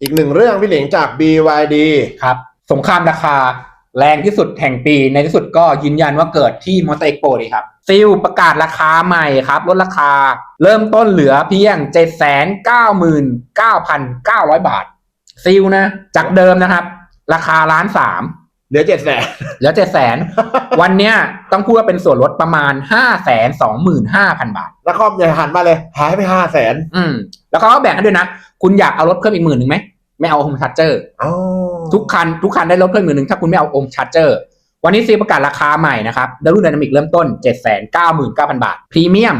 อีกหนึ่งเรื่องพี่หลิงจาก BYD ครับสงครามราคาแรงที่สุดแห่งปีในที่สุดก็ยืนยันว่าเกิดที่มอเตอร์เอ็กโปเลยครับซิลประกาศราคาใหม่ครับ ลดราคาเริ่มต้นเหลือเพียง 799,900 บาทซิลนะ จากเดิมนะครับ ราคาล้านสาม ลือเจ็ดแสนเหลือเจ็ดแสนวันเนี้ยต้องพูดว่าเป็นส่วนลดประมาณห้าแสนสองหมื่นห้าพันบาท แล้วก็อย่าหันมาเลย หายไปห้าแสนอืม แล้วเขาก็แบ่งให้ด้วยนะ คุณอยากเอารถเพิ่มอีกหมื่นหนึ่งไหม ไม่เอาโฮมชาร์เจอร์อ๋อทุกคัน ทุกคันได้ลดเพิ่มหมื่นหนึ่งถ้าคุณไม่เอาโฮมชาร์เจอร์ วันนี้ซีประกาศราคาใหม่นะครับดรุ่นไดนามิกเริ่มต้นเจ็ดแสนเก้าหมื่นเก้าพันบาท พรีเมียม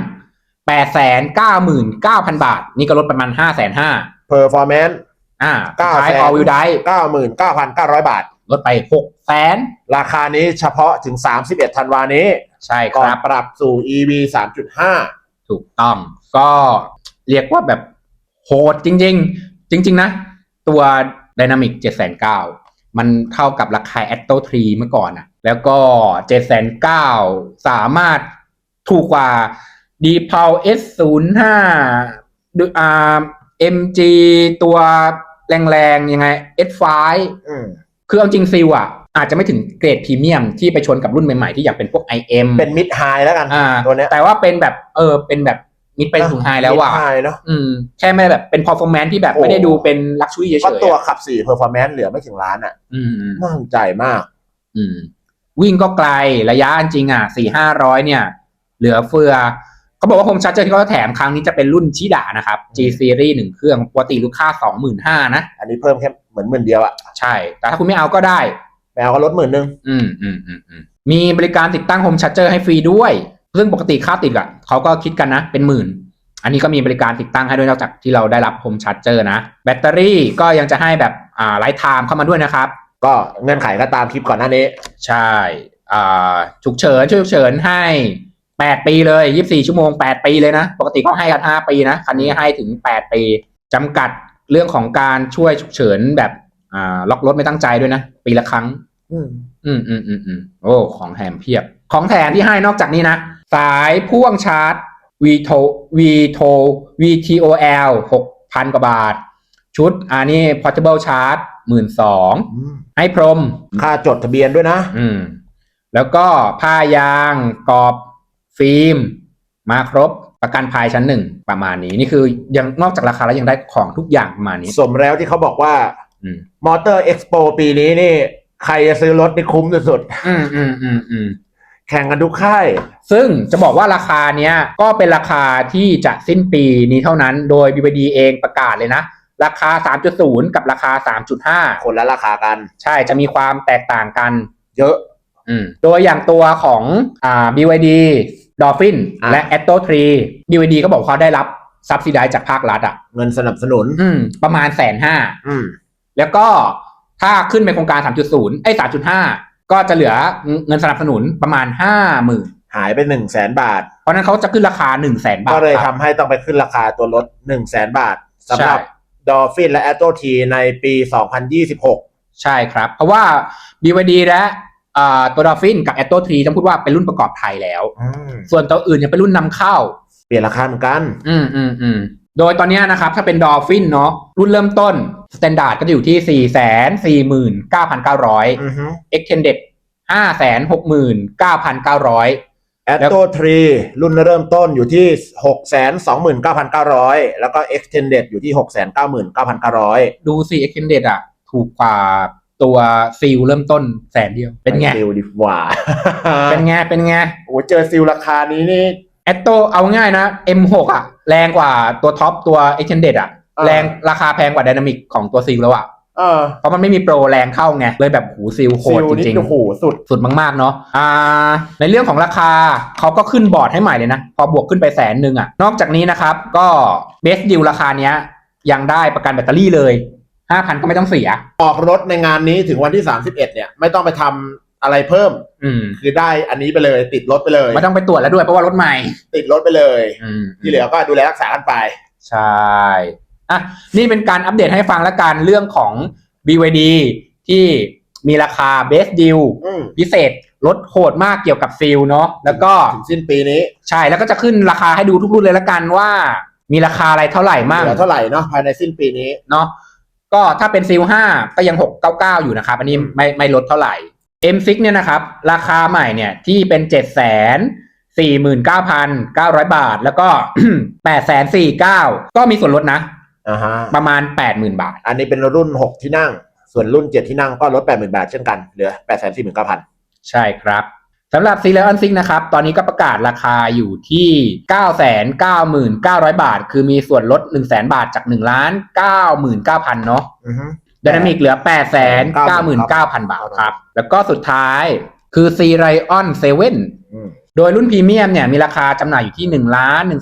แปดแสนเก้าหมื่นเก้าพันบาท นี่ก็ลดประมาณห้าแสนห้าเพอร์ฟอร์แมนซ์อ่าเก้าท้ายแสนออวิวไดเก้าหมื่นเก้าพันเก้าร้อยบาทลดไปหก แสนราคานี้เฉพาะถึง 31ธันวานี้ใช่คก่อนรับปรับสู่ EV 3.5 ถูกต้องก็เรียกว่าแบบโหดจริง ๆ จริง ๆ นะ ตัว Dynamic 7,900มันเท่ากับราคา Atto 3 เมื่อก่อนอะแล้วก็ 7,900 สามารถถูกกว่า d p o w S05 ดูอ่า MG ตัวแรงๆ ยังไง S5 อืม คือเอาจริงซิลอะ อาจจะไม่ถึงเกรดพรีเมียมที่ไปชนกับรุ่นใหม่ๆที่อยากเป็นพวก IM เป็นมิดไฮแล้วกันอ่าตัวเนี้ยแต่ว่าเป็นแบบเออเป็นแบบมิดไปถึงไฮแล้วว่ะ มิดไฮเนาะ อืมแค่ไม่ได้แบบเป็น performance ที่แบบโอ้ ไม่ได้ดูเป็นลักชัวรี่เฉยเพราะๆตัวอะขับ4 performance เหลือไม่ถึงล้านอะอืมอืมน่าสนใจมาก อืมวิ่งก็ไกลระยะจริงอะสี่ห้าร้อยเนี่ย เหลือเฟือ เขาบอกว่าโฮมชาร์เจอร์ที่เขาแถมครั้งนี้จะเป็นรุ่นชิดะนะครับ G series หนึ่งเครื่องปกติลูกค้าสองหมื่นห้านะ อันนี้เพิ่มแค่เหมือนหมื่นเดียวอะ ใช่ แต่ถ้าคุณไม่เอาก็ได้ แมวก็ลดหมื่นนึงอืมอืมอืมอืมมีบริการติดตั้งโฮมชาร์เจอร์ให้ฟรีด้วย ซึ่งปกติค่าติดอะเขาก็คิดกันนะ เป็นหมื่น อันนี้ก็มีบริการติดตั้งให้ด้วยนอกจากที่เราได้รับโฮมชาร์เจอร์นะ แบตเตอรี่ก็ยังจะให้แบบอ่าไลท์ไทม์เข้ามาด้วยนะครับ ก็เงื่อนไขก็ตามคลิปก่อนหน้านี้ ใช่อ่าฉุกเฉินช่วยฉุกเฉินให้แปดปีเลยยี่บสี่ชั่วโมงแปดปีเลยนะ ปกติเขาให้กันห้าปีนะ คันนี้ให้ถึงแปดปีจำกัดเรื่องของการช่วยฉุกเฉินแบบ อ่าล็อกรถไม่ตั้งใจด้วยนะ ปีละครั้ง อืมอืมอืมอืมอืมโอ้ ของแถมเพียบ ของแถมที่ให้นอกจากนี้นะ สายพ่วงชาร์จ VTO VTO VTOL หกพันกว่าบาท ชุดอันนี้ portable charge หมื่นสองอืมให้พรม ค่าจดทะเบียนด้วยนะ อืม แล้วก็ผ้ายางกรอบฟิล์ม มาครบประกันภัยชั้นหนึ่งประมาณนี้ นี่คือยังนอกจากราคาแล้วยังได้ของทุกอย่างประมาณนี้ สมแล้วที่เขาบอกว่าอื มมอเตอร์เอ็กซ์โปปีนี้นี่ ใครจะซื้อรถนี่คุ้มสุดอืมอืมอืมอืมๆแข่งกันทุกค่าย ซึ่งจะบอกว่าราคาเนี้ยก็เป็นราคาที่จะสิ้นปีนี้เท่านั้น โดย BYD เองประกาศเลยนะ ราคา 3.0 กับราคา 3.5 คนละราคากัน ใช่จะมีความแตกต่างกัน เยอะอืมโดยอย่างตัวของอ่า BYD Dolphin อะ และ Atto 3 BYD ก็บอกเขาได้รับซับซิไดจากภาครัฐอะเงินสนับสนุน อืมประมาณแสนห้า อืม แล้วก็ถ้าขึ้นเป็นโครงการ 3.0 ไอ้ย3.5 ก็จะเหลือเงินสนับสนุนประมาณ 50,000 หายไปหนึ่งแสนบาท เพราะฉะนั้นเขาจะขึ้นราคา 1 0 0 0 0แสนบาทก็เลยคทำรับให้ต้องไปขึ้นราคาตัวรถหนึ่งแสนบาทสำหรับใช่ดอฟฟินและแอตโตทีในปี 2026 ใช่ครับ เพราะว่า BYD และอ่าตัว Dolphin กับ Atto 3ต้องพูดว่าเป็นรุ่นประกอบไทยแล้วอืมส่วนตัวอื่นยังเป็นรุ่นนำเข้า เปลี่ยนราคาเหมือนกัน อืมอืมอืม โดยตอนเนี้ยนะครับถ้าเป็นดอลฟินเนาะรุ่นเริ่มต้นสแตนดาร์ดก็จะอยู่ที่สี่แสนสี่หมื่นเก้าพันเก้าร้อยอือฮึเอ็กเทนเด็ดห้าแสนหกหมื่นเก้าพันเก้าร้อยแอตโตทรีรุ่นเริ่มต้นอยู่ที่ 629,900 แล้วก็ Extended อยู่ที่ 699,900 ดูสิเอ็กเทนเด็ดอะถูกกว่าตัวซิลเริ่มต้นแสนเดียว เป็นไงซิลดีกว่า เป็นไง เป็นไง โอ้เจอซิลราคานี้นี่ แอตโตเอาง่ายนะ M6 อะแรงกว่าตัวท็อปตัวเอ็กเทนเด็ดอะอ่าแรงราคาแพงกว่าไดนามิกของตัวซิลแล้วอะเออเพราะมันไม่มีโปรแรงเข้าไง เลยแบบหูซิลโหซิดลจนี่ริงๆโอ้โหสุดสุดมากๆเนาะอ่าในเรื่องของราคาเขาก็ขึ้นบอร์ดให้ใหม่เลยนะ พอบวกขึ้นไปแสนหนึ่งอะนอกจากนี้นะครับ ก็เบสดิวราคาเนี้ย ยังได้ประกันแบตเตอรี่เลยห้าพันก็ไม่ต้องเสีย ออกรถในงานนี้ถึงวันที่ 31 เนี่ย ไม่ต้องไปทำ อะไรเพิ่ม อืม คือได้อันนี้ไปเลยติดรถไปเลย ไม่ต้องไปตรวจแล้วด้วยเพราะว่ารถใหม่ ติดรถไปเลย อืมที่เหลือก็ดูแลรักษากันไป ใช่อะนี่เป็นการอัปเดตให้ฟังและกันเรื่องของ BYD ที่มีราคาเบสดิวอืมพิเศษลดโหดมากเกี่ยวกับซิลเนาะแล้วก็ถึงสิ้นปีนี้ใช่แล้วก็จะขึ้นราคาให้ดูทุกรุ่นเลยละกันว่า มีราคาอะไรเท่าไหร่มากเหลือเท่าไหร่เนาะภายในสิ้นปีนี้ เนาะก็ถ้าเป็นซีล5ก็ยัง699อยู่นะครับ อันนี้ไม่ไม่ลดเท่าไหร่ M6 เนี่ยนะครับ ราคาใหม่เนี่ยที่เป็น7 4 9 9 0 0บาท แล้วก็8 4 9ก็มีส่วนลดนะอ่าฮะประมาณ80,000บาท อันนี้เป็นรุ่น6ที่นั่ง ส่วนรุ่น7ที่นั่งก็ลด80,000บาทเช่นกัน เหลือ849,000ใช่ครับสำหรับ c ีเลออนซิงนะครับ ตอนนี้ก็ประกาศราคาอยู่ที่ 999,900 บาท คือมีส่วนลด 100,000บาทจาก1ล้าน99,000 เนาะอือฮึ ดนามิกเหลือ 899,000 บาทครับ แล้วก็สุดท้ายคือ C Lion 7อืมโดยรุ่นพรีเมียมเนี่ยมีราคาจำหน่ายอยู่ที่1ล้าน1 4 9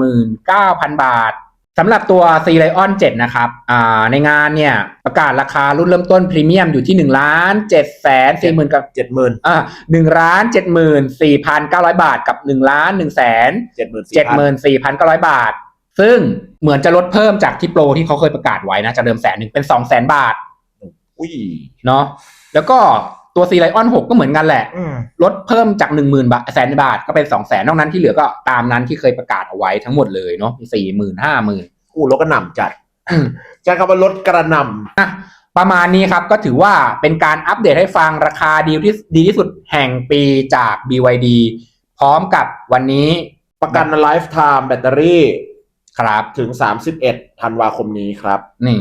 0 0 0 บาทสำหรับตัว C Lion 7 นะครับอ่าในงานเนี่ยประกาศราคารุ่นเริ่มต้นพรีเมียมอยู่ที่1ล้าน7แสน4 0 0 0 0กับ70,000อ่าหนึ่งล้านเจ็ดหมื่นสี่พันเก้าร้อยบาทกับหนึ่งล้านหนึ่งแสน74,000เจ็ดหมื่นสี่พันเก้าร้อยบาท ซึ่งเหมือนจะลดเพิ่มจากที่โปรที่เขาเคยประกาศไว้นะจากเดิมแสนหนึ่งเป็นสองแสนบาทอุ้ยเนาะแล้วก็ตัวซีไลออนหกก็เหมือนกันแหละอืมลดเพิ่มจากหนึ่งหมื่นบาทแสนบาทก็เป็นสองแสนนอกนั้นที่เหลือก็ตามนั้นที่เคยประกาศเอาไว้ทั้งหมดเลยเนาะสี่หมื่นห้าหมื่นอู้รถกระหน่ำจัดใช้คำว่ารถกระหน่อะประมาณนี้ครับก็ถือว่าเป็นการอัปเดตให้ฟังราคาดีลที่ดีที่สุดแห่งปีจาก BYD พร้อมกับวันนี้ำประกันไลฟ์ไทม์แบตเตอรี่ ครับ ถึง 31ธันวาคมนี้ครับ นี่